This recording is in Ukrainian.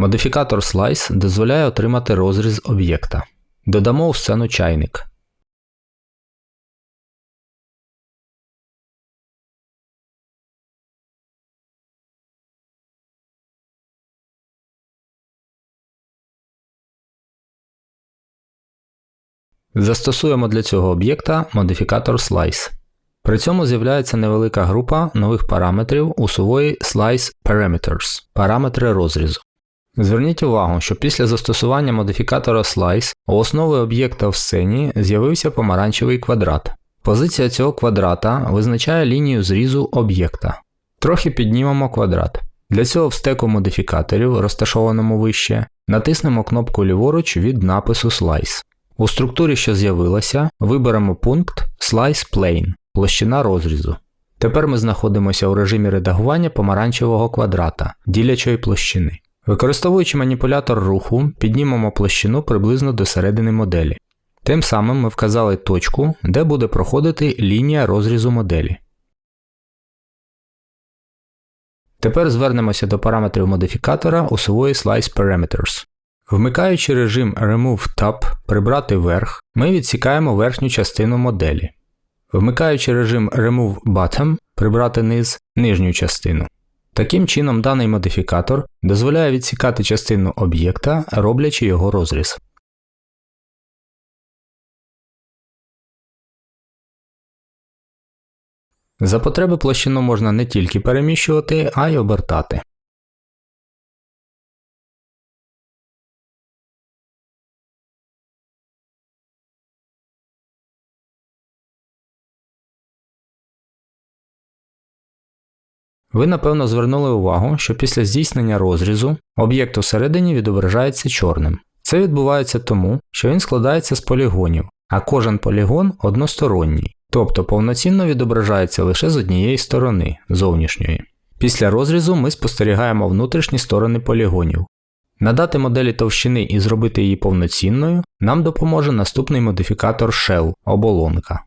Модифікатор Slice дозволяє отримати розріз об'єкта. Додамо у сцену чайник. Застосуємо для цього об'єкта модифікатор Slice. При цьому з'являється невелика група нових параметрів у сувої Slice Parameters параметри розрізу. Зверніть увагу, що після застосування модифікатора Slice у основі об'єкта в сцені з'явився помаранчевий квадрат. Позиція цього квадрата визначає лінію зрізу об'єкта. Трохи піднімемо квадрат. Для цього в стеку модифікаторів, розташованому вище, натиснемо кнопку ліворуч від напису Slice. У структурі, що з'явилася, виберемо пункт Slice Plane площина розрізу. Тепер ми знаходимося у режимі редагування помаранчевого квадрата, ділячої площини. Використовуючи маніпулятор руху, піднімемо площину приблизно до середини моделі. Тим самим ми вказали точку, де буде проходити лінія розрізу моделі. Тепер звернемося до параметрів модифікатора у сувої Slice Parameters. Вмикаючи режим Remove Tab прибрати верх, ми відсікаємо верхню частину моделі. Вмикаючи режим Remove Bottom прибрати низ нижню частину. Таким чином, даний модифікатор дозволяє відсікати частину об'єкта, роблячи його розріз. За потреби площину можна не тільки переміщувати, а й обертати. Ви напевно звернули увагу, що після здійснення розрізу об'єкт усередині відображається чорним. Це відбувається тому, що він складається з полігонів, а кожен полігон односторонній, тобто повноцінно відображається лише з однієї сторони зовнішньої. Після розрізу ми спостерігаємо внутрішні сторони полігонів. Надати моделі товщини і зробити її повноцінною нам допоможе наступний модифікатор Shell оболонка.